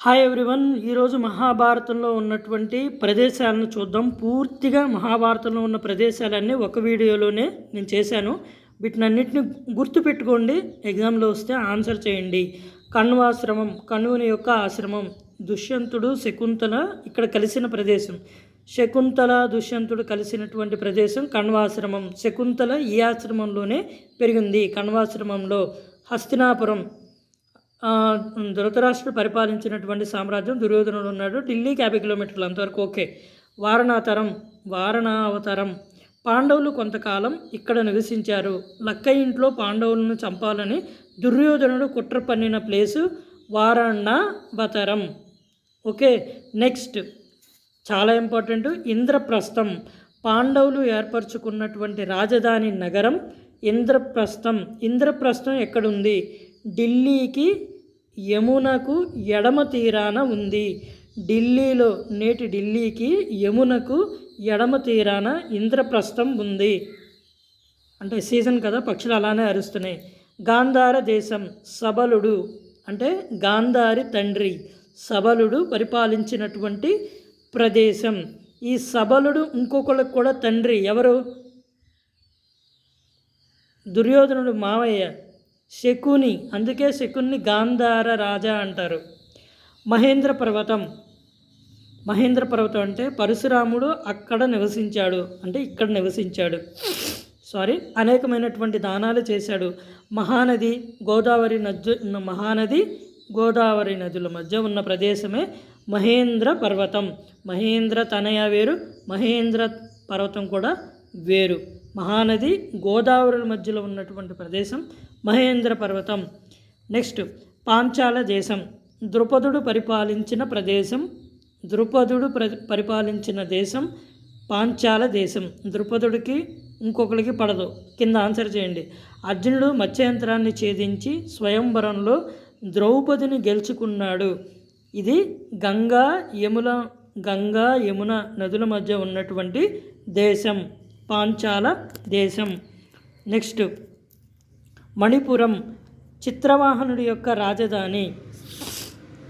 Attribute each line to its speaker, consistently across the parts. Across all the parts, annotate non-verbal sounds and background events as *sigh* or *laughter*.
Speaker 1: Hi everyone ఈరోజు మహాభారతంలో ఉన్నటువంటి ప్రదేశాలను చూద్దాం. పూర్తిగా మహాభారతంలో ఉన్న ప్రదేశాలన్నీ ఒక వీడియోలోనే నేను చేశాను. వీటినన్నిటిని గుర్తుపెట్టుకోండి. ఎగ్జామ్లో వస్తే ఆన్సర్ చేయండి. కణ్వాశ్రమం కణువుని యొక్క ఆశ్రమం దుష్యంతుడు శకుంతల ఇక్కడ కలిసిన ప్రదేశం. శకుంతల దుష్యంతుడు కలిసినటువంటి ప్రదేశం కణ్వాశ్రమం. శకుంతల ఈ ఆశ్రమంలోనే పెరిగింది. కణ్వాశ్రమంలో హస్తినాపురం ధృతరాష్ట్రుడు పరిపాలించినటువంటి సామ్రాజ్యం దుర్యోధనుడు ఉన్నాడు. ఢిల్లీకి యాభై కిలోమీటర్లు అంతవరకు ఓకే. వారణాతరం వారణావతరం. పాండవులు కొంతకాలం ఇక్కడ నివసించారు. లక్క ఇంట్లో పాండవులను చంపాలని దుర్యోధనుడు కుట్ర పన్నిన ప్లేసు వారణావతరం. Okay next. చాలా ఇంపార్టెంట్ ఇంద్రప్రస్థం. పాండవులు ఏర్పరచుకున్నటువంటి రాజధాని నగరం ఇంద్రప్రస్థం. ఇంద్రప్రస్థం ఎక్కడుంది? ఢిల్లీకి యమునకు ఎడమ తీరాన ఉంది. ఢిల్లీలో నేటి ఢిల్లీకి యమునకు ఎడమ తీరాన ఇంద్రప్రస్థం ఉంది. అంటే సీజన్ కదా పక్షులు అలానే అరుస్తున్నాయి. గాంధార దేశం సబలుడు అంటే గాంధారి తండ్రి సబలుడు పరిపాలించినటువంటి ప్రదేశం. ఈ సబలుడు ఇంకొకళ్ళకి కూడా తండ్రి ఎవరు? దుర్యోధనుడు మావయ్య. శకుని అందుకే శకుని గాంధార రాజా అంటారు. మహేంద్ర పర్వతం. మహేంద్ర పర్వతం అంటే పరశురాముడు అక్కడ నివసించాడు అంటే ఇక్కడ నివసించాడు. సారీ అనేకమైనటువంటి దానాలు చేశాడు. మహానది గోదావరి నది మహానది గోదావరి నదుల మధ్య ఉన్న ప్రదేశమే మహేంద్ర పర్వతం. మహేంద్ర తనయ వేరు మహేంద్ర పర్వతం కూడా వేరు. మహానది గోదావరి మధ్యలో ఉన్నటువంటి ప్రదేశం మహేంద్ర పర్వతం. నెక్స్ట్ పాంచాల దేశం. ద్రుపదుడు పరిపాలించిన ప్రదేశం ద్రుపదుడు ప్ర పరిపాలించిన దేశం పాంచాల దేశం. ద్రుపదుడికి ఇంకొకరికి పడదు. కింద ఆన్సర్ చేయండి. అర్జునుడు మత్స్యంత్రాన్ని ఛేదించి స్వయంవరంలో ద్రౌపదిని గెలుచుకున్నాడు. ఇది గంగా యముల గంగా యమున నదుల మధ్య ఉన్నటువంటి దేశం. పాంచాల దేశం. నెక్స్ట్ మణిపురం చిత్రవాహనుడి యొక్క రాజధాని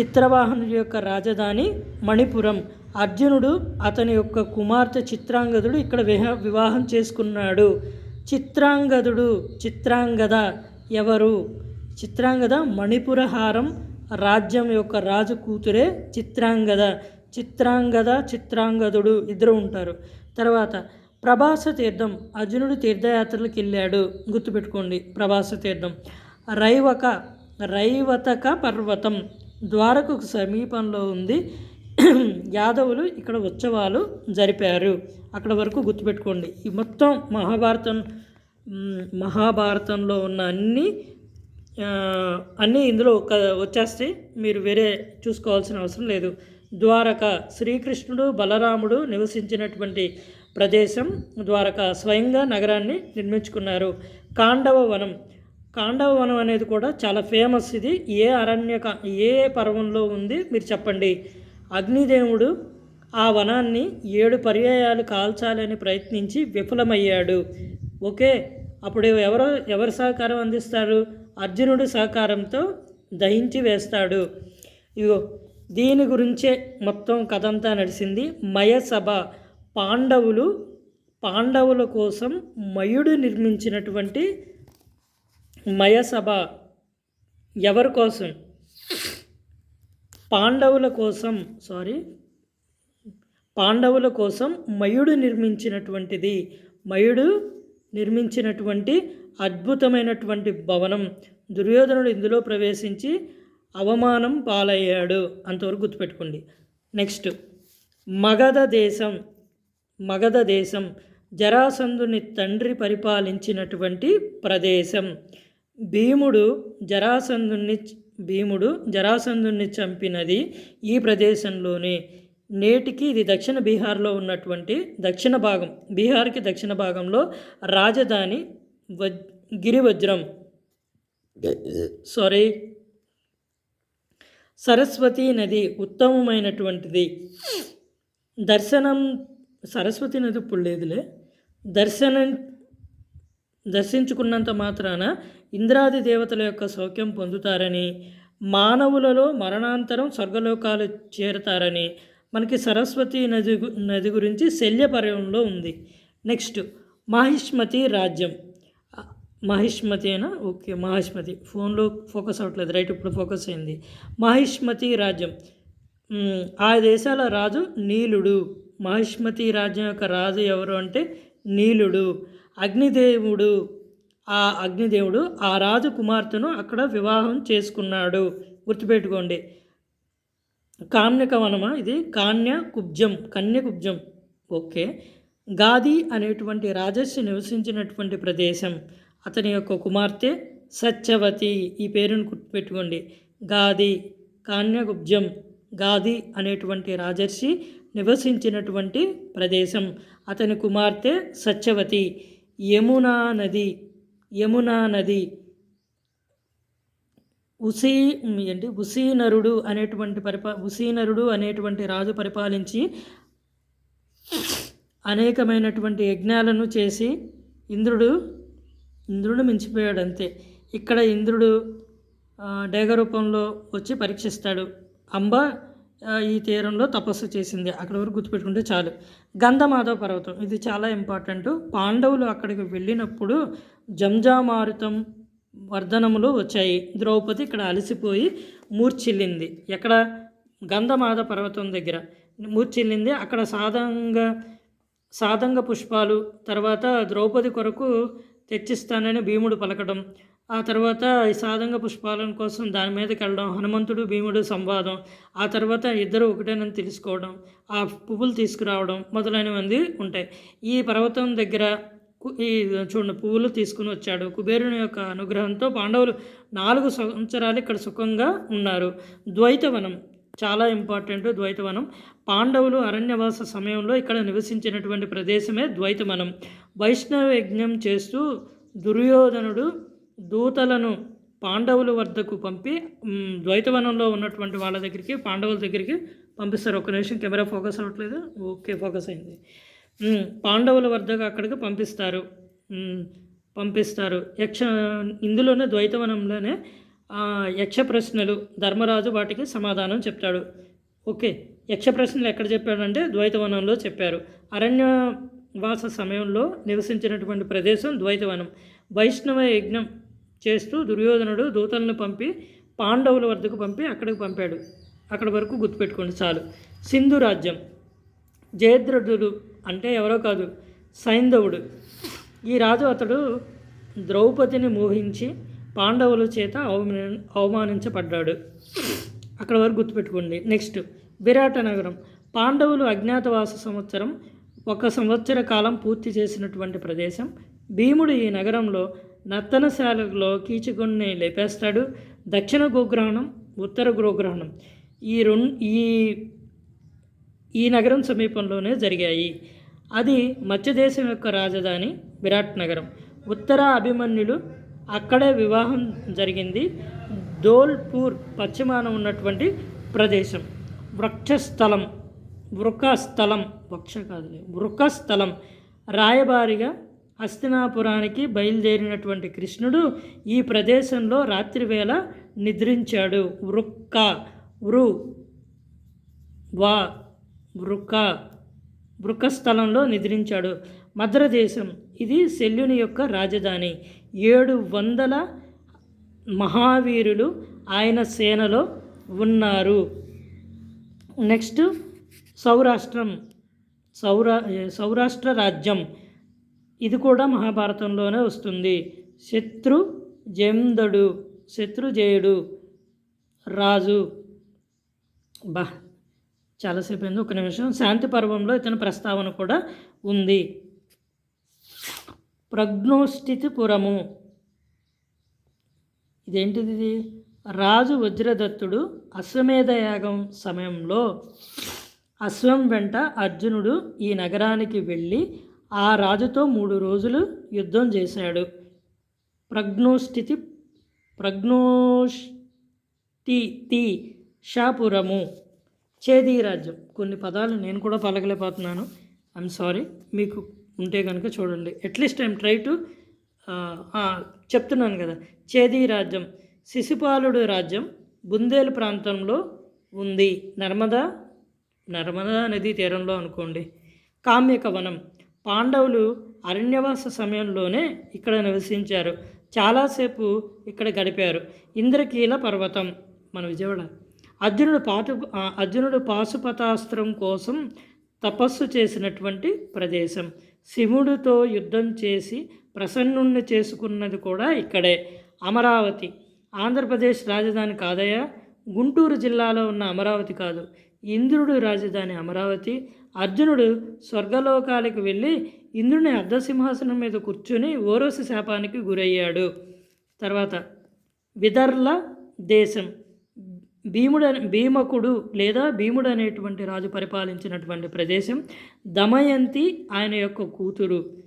Speaker 1: చిత్రవాహనుడి యొక్క రాజధాని మణిపురం. అర్జునుడు అతని యొక్క కుమార్తె చిత్రాంగదుడు ఇక్కడ విహ వివాహం చేసుకున్నాడు. చిత్రాంగదుడు చిత్రాంగద ఎవరు? చిత్రాంగద మణిపురహారం రాజ్యం యొక్క రాజు కూతురే చిత్రాంగద. చిత్రాంగద చిత్రాంగదుడు ఇద్దరు ఉంటారు. తర్వాత ప్రభాస తీర్థం అర్జునుడు తీర్థయాత్రలకు వెళ్ళాడు గుర్తుపెట్టుకోండి ప్రభాస తీర్థం. రైవక రైవతక పర్వతం. ద్వారకు సమీపంలో ఉంది. *clears throat* యాదవులు ఇక్కడ ఉత్సవాలు జరిపారు. అక్కడ వరకు గుర్తుపెట్టుకోండి. ఈ మొత్తం మహాభారతం మహాభారతంలో ఉన్న అన్ని అన్నీ ఇందులో ఒక వచ్చేస్తే మీరు వేరే చూసుకోవాల్సిన అవసరం లేదు. ద్వారక శ్రీకృష్ణుడు బలరాముడు నివసించినటువంటి ప్రదేశం ద్వారక స్వయంగా నగరాన్ని నిర్మించుకున్నారు. కాండవ వనం కాండవ వనం అనేది కూడా చాలా ఫేమస్. ఇది ఏ అరణ్య ఏ పర్వంలో ఉంది మీరు చెప్పండి. అగ్నిదేవుడు ఆ వనాన్ని ఏడు పర్యాయాలు కాల్చాలని ప్రయత్నించి విఫలమయ్యాడు. ఓకే అప్పుడు ఎవరు ఎవరు సహకారం అందిస్తారు? అర్జునుడు సహకారంతో దహించి వేస్తాడు. ఇగో దీని గురించే మొత్తం కథ అంతా నడిచింది మయసభ. పాండవులు పాండవుల కోసం మయుడు నిర్మించినటువంటి మయసభ ఎవరి కోసం? పాండవుల కోసం సారీ పాండవుల కోసం మయుడు నిర్మించినటువంటిది. మయుడు నిర్మించినటువంటి అద్భుతమైనటువంటి భవనం. దుర్యోధనుడు ఇందులో ప్రవేశించి అవమానం పాలయ్యాడు. అంతవరకు గుర్తుపెట్టుకోండి. నెక్స్ట్ మగధ దేశం. మగధ దేశం జరాసంధుని తండ్రి పరిపాలించినటువంటి ప్రదేశం. భీముడు జరాసంధుని భీముడు జరాసంధుని చంపినది ఈ ప్రదేశంలోనే. నేటికి ఇది దక్షిణ బీహార్లో ఉన్నటువంటి దక్షిణ భాగం. బీహార్కి దక్షిణ భాగంలో రాజధాని వజ్ గిరివజ్రం. సారీ. సరస్వతి నది ఉత్తమమైనటువంటిది. దర్శనం సరస్వతి నది ఇప్పుడు లేదులే. దర్శనం దర్శించుకున్నంత మాత్రాన ఇంద్రాది దేవతల యొక్క సౌఖ్యం పొందుతారని మానవులలో మరణాంతరం స్వర్గలోకాలు చేరతారని మనకి సరస్వతి నది నది గురించి శల్యపర్యంలో ఉంది. నెక్స్ట్ మహిష్మతి రాజ్యం. మహిష్మతేనా ఓకే మహిష్మతి. ఫోన్లో ఫోకస్ అవ్వట్లేదు. రైట్ ఇప్పుడు ఫోకస్ అయింది. మహిష్మతి రాజ్యం. ఆ దేశాల రాజు నీలుడు. మహిష్మతి రాజ్యం యొక్క రాజు ఎవరు అంటే నీలుడు అగ్నిదేవుడు. ఆ అగ్నిదేవుడు ఆ రాజు కుమార్తెను అక్కడ వివాహం చేసుకున్నాడు. గుర్తుపెట్టుకోండి. కామ్యక వనమ ఇది కాన్య కుబ్జం కన్య కుబ్జం ఓకే. గాది అనేటువంటి రాజస్సు నివసించినటువంటి ప్రదేశం. అతని యొక్క కుమార్తె సత్యవతి ఈ పేరును గుర్తుపెట్టుకోండి. గాది కాన్యగుబ్జం గాది అనేటువంటి రాజర్షి నివసించినటువంటి ప్రదేశం. అతని కుమార్తె సత్యవతి. యమునా నది యమునా నది ఉసీ ఏంటి? ఉసీనరుడు అనేటువంటి పరిపా ఉసీనరుడు అనేటువంటి రాజు పరిపాలించి అనేకమైనటువంటి యజ్ఞాలను చేసి ఇంద్రుడు ఇంద్రుడు మించిపోయాడు అంతే ఇక్కడ ఇంద్రుడు డేగ రూపంలో వచ్చి పరీక్షిస్తాడు. అంబ ఈ తీరంలో తపస్సు చేసింది. అక్కడ వరకు గుర్తుపెట్టుకుంటే చాలు. గంధమాధవ పర్వతం ఇది చాలా ఇంపార్టెంట్ పాండవులు అక్కడికి వెళ్ళినప్పుడు జంజామారుతం వర్ధనములు వచ్చాయి. ద్రౌపది ఇక్కడ అలసిపోయి మూర్చిల్లింది ఎక్కడ? గంధమాధ పర్వతం దగ్గర. మూర్చిల్లింది అక్కడ సాధంగా సాధంగ పుష్పాలు తర్వాత ద్రౌపది కొరకు తెచ్చిస్తానని భీముడు పలకడం ఆ తర్వాత సాధంగ పుష్పాలను కోసం దాని మీదకి వెళ్ళడం హనుమంతుడు భీముడు సంవాదం ఆ తర్వాత ఇద్దరు ఒకటేనని తెలుసుకోవడం ఆ పువ్వులు తీసుకురావడం మొదలైనవి ఉంటాయి. ఈ పర్వతం దగ్గర కు- ఈ చూడండి పువ్వులు తీసుకుని వచ్చాడు. కుబేరుని యొక్క అనుగ్రహంతో పాండవులు నాలుగు సంవత్సరాలు ఇక్కడ సుఖంగా ఉన్నారు. ద్వైతవనం చాలా ఇంపార్టెంట్ ద్వైతవనం. పాండవులు అరణ్యవాస సమయంలో ఇక్కడ నివసించినటువంటి ప్రదేశమే ద్వైతవనం. వైష్ణవ యజ్ఞం చేస్తూ దుర్యోధనుడు దూతలను పాండవుల వద్దకు పంపి ద్వైతవనంలో ఉన్నటువంటి వాళ్ళ దగ్గరికి పాండవుల దగ్గరికి పంపిస్తారు. ఒక నిమిషం కెమెరా ఫోకస్ అవ్వట్లేదు? ఓకే ఫోకస్ అయింది. పాండవుల వద్దకు అక్కడికి పంపిస్తారు. పంపిస్తారు. యక్ష ఇందులోనే ద్వైతవనంలోనే యక్ష ప్రశ్నలు ధర్మరాజు వాటికి సమాధానం చెప్తాడు. ఓకే యక్ష ప్రశ్నలు ఎక్కడ చెప్పాడంటే ద్వైతవనంలో చెప్పారు. అరణ్య వాస సమయంలో నివసించినటువంటి ప్రదేశం ద్వైతవనం. వైష్ణవ యజ్ఞం చేస్తూ దుర్యోధనుడు దూతలను పంపి పాండవుల వద్దకు పంపి అక్కడికి పంపాడు. అక్కడ వరకు గుర్తుపెట్టుకోండి చాలు. సింధు రాజ్యం. జయద్రథుడు అంటే ఎవరో కాదు సైంధవుడు. ఈ రాజు అతడు ద్రౌపదిని మోహించి పాండవుల చేత అవమాన అవమానించబడ్డాడు. అక్కడ వరకు గుర్తుపెట్టుకోండి. నెక్స్ట్ విరాట నగరం. పాండవులు అజ్ఞాతవాస సంవత్సరం ఒక సంవత్సర కాలం పూర్తి చేసినటువంటి ప్రదేశం. భీముడు ఈ నగరంలో నర్తనశాలలో కీచుకుని లేపేస్తాడు. దక్షిణ గోగ్రహణం ఉత్తర గోగ్రహణం ఈ రెండు ఈ ఈ నగరం సమీపంలోనే జరిగాయి. అది మత్స్యదేశం యొక్క రాజధాని విరాట్ నగరం. ఉత్తర అభిమన్యులు అక్కడే వివాహం జరిగింది. ధోల్పూర్ పశ్చిమాన ఉన్నటువంటి ప్రదేశం. వృక్షస్థలం వృకస్థలం వక్ష కాదులే వృకస్థలం రాయబారిగా హస్తినాపురానికి బయలుదేరినటువంటి కృష్ణుడు ఈ ప్రదేశంలో రాత్రివేళ నిద్రించాడు. వృక్క వృ వా వృక వృకస్థలంలో నిద్రించాడు. మద్రదేశం ఇది శల్యుని యొక్క రాజధాని. ఏడు వందల మహావీరులు ఆయన సేనలో ఉన్నారు. నెక్స్ట్ సౌరాష్ట్రం సౌరా సౌరాష్ట్ర రాజ్యం. ఇది కూడా మహాభారతంలోనే వస్తుంది. శత్రు జందడు శత్రుజయుడు రాజు. బా చాలాసేపు అయింది ఒక నిమిషం. శాంతి పర్వంలో ఇతని ప్రస్తావన కూడా ఉంది. ప్రజ్ఞోష్ఠితిపురము. ఇదేంటిది ఇది? రాజు వజ్రదత్తుడు అశ్వమేధ యాగం సమయంలో అశ్వం వెంట అర్జునుడు ఈ నగరానికి వెళ్ళి ఆ రాజుతో మూడు రోజులు యుద్ధం చేశాడు. ప్రజ్ఞోస్థితి ప్రజ్ఞోష్టి తి షాపురము చేదీ రాజ్యం. కొన్ని పదాలు నేను కూడా పలకలేకపోతున్నాను. ఐఎమ్ సారీ మీకు ఉంటే కనుక చూడండి. అట్లీస్ట్ ఐఎమ్ ట్రై టు చెప్తున్నాను కదా. చేదీ రాజ్యం. శిశుపాలుడు రాజ్యం బుందేలు ప్రాంతంలో ఉంది. నర్మదా నర్మదా నదీ తీరంలో అనుకోండి. కామ్యక వనం పాండవులు అరణ్యవాస సమయంలోనే ఇక్కడ నివసించారు. చాలాసేపు ఇక్కడ గడిపారు. ఇంద్రకీల పర్వతం మన విజయవాడ. అర్జునుడు పాటు అర్జునుడు పాశుపతాస్త్రం కోసం తపస్సు చేసినటువంటి ప్రదేశం. శివుడితో యుద్ధం చేసి ప్రసన్నుణ్ణి చేసుకున్నది కూడా ఇక్కడే. అమరావతి. ఆంధ్రప్రదేశ్ రాజధాని కాదయ్యా. గుంటూరు జిల్లాలో ఉన్న అమరావతి కాదు. ఇంద్రుడు రాజధాని అమరావతి. అర్జునుడు స్వర్గలోకాలకు వెళ్ళి ఇంద్రుని అర్ధసింహాసనం మీద కూర్చుని ఓరోసి శాపానికి గురయ్యాడు. తర్వాత విదర్ల దేశం. భీముడు అనే- భీమకుడు లేదా భీముడు అనేటువంటి రాజు పరిపాలించినటువంటి ప్రదేశం దమయంతి ఆయన యొక్క కూతురు.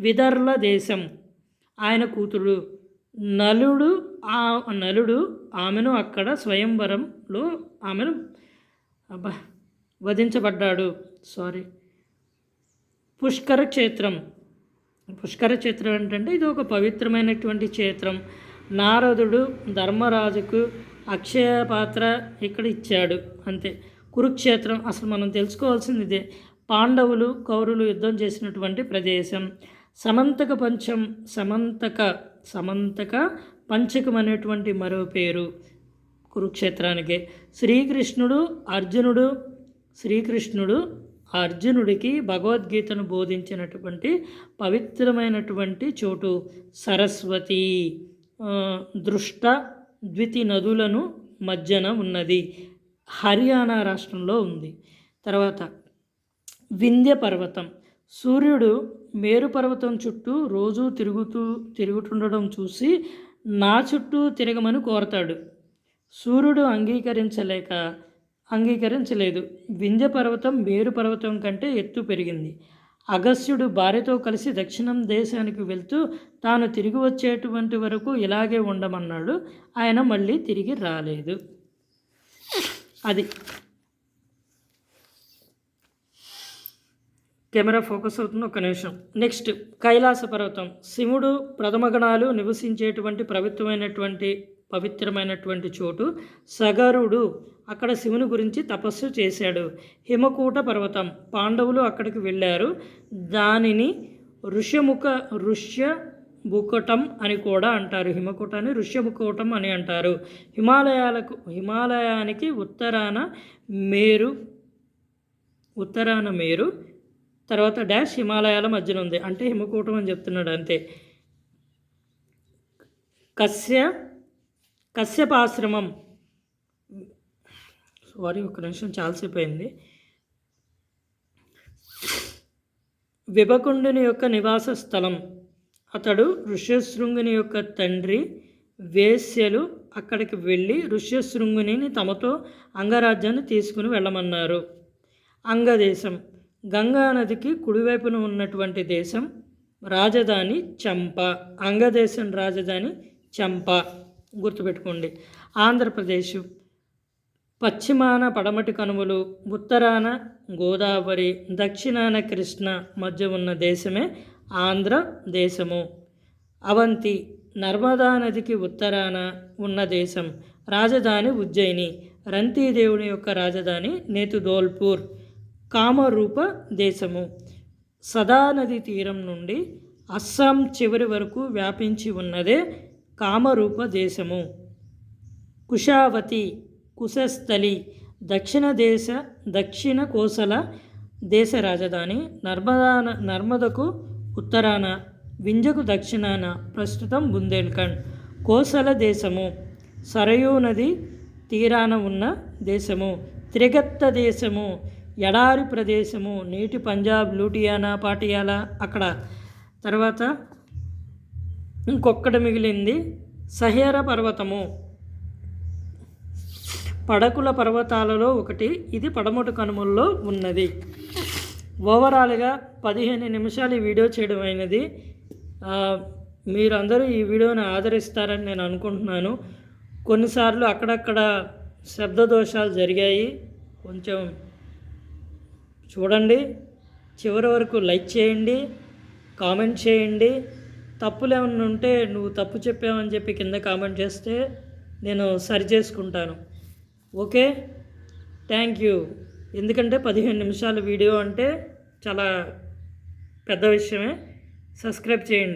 Speaker 1: విదర్ల దేశం. ఆయన కూతురు నలుడు ఆ నలుడు ఆమెను అక్కడ స్వయంవరంలో ఆమెను అబ్బా వధించబడ్డాడు. సారీ పుష్కర క్షేత్రం పుష్కర క్షేత్రం ఏంటంటే ఇది ఒక పవిత్రమైనటువంటి క్షేత్రం. నారదుడు ధర్మరాజుకు అక్షయ పాత్ర ఇక్కడ ఇచ్చాడు. అంతే. కురుక్షేత్రం అసలు మనం తెలుసుకోవాల్సింది ఇదే పాండవులు కౌరులు యుద్ధం చేసినటువంటి ప్రదేశం. సమంతక పంచం సమంతక సమంతక పంచకం అనేటువంటి మరో పేరు. కురుక్షేత్రానికి. శ్రీకృష్ణుడు అర్జునుడు శ్రీకృష్ణుడు అర్జునుడికి భగవద్గీతను బోధించినటువంటి పవిత్రమైనటువంటి చోటు సరస్వతి. దృష్ట ద్వితి నదులను మధ్యన ఉన్నది. హర్యానా రాష్ట్రంలో ఉంది. తర్వాత వింధ్య పర్వతం. సూర్యుడు మేరు పర్వతం చుట్టూ రోజూ తిరుగుతూ తిరుగుతుండడం చూసి నా చుట్టూ తిరగమని కోరతాడు. సూర్యుడు అంగీకరించలేక అంగీకరించలేదు. వింధ్య పర్వతం మేరు పర్వతం కంటే ఎత్తు పెరిగింది. అగస్త్యుడు భార్యతో కలిసి దక్షిణం దేశానికి వెళ్తూ తాను తిరిగి వచ్చేటువంటి వరకు ఇలాగే ఉండమన్నాడు. ఆయన మళ్ళీ తిరిగి రాలేదు. అది. కెమెరా ఫోకస్ అవుతుంది. ఒక నిమిషం. నెక్స్ట్. కైలాస పర్వతం శివుడు ప్రథమగణాలు నివసించేటువంటి పవిత్రమైనటువంటి పవిత్రమైనటువంటి చోటు. సగరుడు అక్కడ శివుని గురించి తపస్సు చేశాడు. హిమకూట పర్వతం. పాండవులు అక్కడికి వెళ్ళారు. దానిని ఋష్యముఖ ఋష్య భూకటం అని కూడా అంటారు. హిమకూటాన్ని ఋష్యముకూటం అని అంటారు. హిమాలయాలకు హిమాలయానికి ఉత్తరాన మేరు ఉత్తరాన మేరు తర్వాత డాష్ హిమాలయాల మధ్యన ఉంది. అంటే హిమకూటం అని చెప్తున్నాడు అంతే. కశ్య కశ్యపాశ్రమం. సారీ ఒక నిమిషం చాలాసేపు అయింది. విభకుండుని యొక్క నివాస స్థలం. అతడు ఋష్యశృంగుని యొక్క తండ్రి వేశ్యలు అక్కడికి వెళ్ళి ఋష్యశృంగుని తమతో అంగరాజ్యాన్ని తీసుకుని వెళ్ళమన్నారు. అంగదేశం. గంగా నదికి కుడివైపున ఉన్నటువంటి దేశం రాజధాని చంప. అంగదేశం రాజధాని చంప. గుర్తుపెట్టుకోండి. ఆంధ్రప్రదేశ్ పశ్చిమాన పడమటి కనుమలు ఉత్తరాన గోదావరి దక్షిణాన కృష్ణ మధ్య ఉన్న దేశమే ఆంధ్ర దేశము. అవంతి నర్మదా నదికి ఉత్తరాన ఉన్న దేశం రాజధాని ఉజ్జయిని రంతీదేవుని యొక్క రాజధాని నేతుదోల్పూర్ కామరూప దేశము. సదా నది తీరం నుండి అస్సాం చివరి వరకు వ్యాపించి ఉన్నదే కామరూప దేశము. కుషావతి కుశస్థలి దక్షిణ దేశ దక్షిణ కోసల దేశ రాజధాని నర్మదా నర్మదకు ఉత్తరాన వింజకు దక్షిణాన ప్రస్తుతం బుందేల్ఖండ్ కోసల దేశము. సరయూ నది తీరాన ఉన్న దేశము. త్రిగత్త దేశము. ఎడారి ప్రదేశము. నీటి పంజాబ్ లూటియానా పాటియాలా అక్కడ. తర్వాత ఇంకొక్కటి మిగిలింది సహేర పర్వతము. పడకుల పర్వతాలలో ఒకటి ఇది పడమటి కనుమల్లో ఉన్నది. ఓవరాల్గా పదిహేను నిమిషాలు ఈ వీడియో చేయడం అయినది. మీరందరూ ఈ వీడియోని ఆదరిస్తారని నేను అనుకుంటున్నాను. కొన్నిసార్లు అక్కడక్కడ శబ్ద దోషాలు జరిగాయి. కొంచెం చూడండి. చివరి వరకు లైక్ చేయండి కామెంట్ చేయండి. తప్పులు ఏమన్నా ఉంటే నువ్వు తప్పు చెప్పావని చెప్పి కింద కామెంట్ చేస్తే నేను సరి చేసుకుంటాను. ఓకే? Thank you. ఎందుకంటే పదిహేను నిమిషాల వీడియో అంటే చాలా పెద్ద విషయమే. సబ్స్క్రైబ్ చేయండి.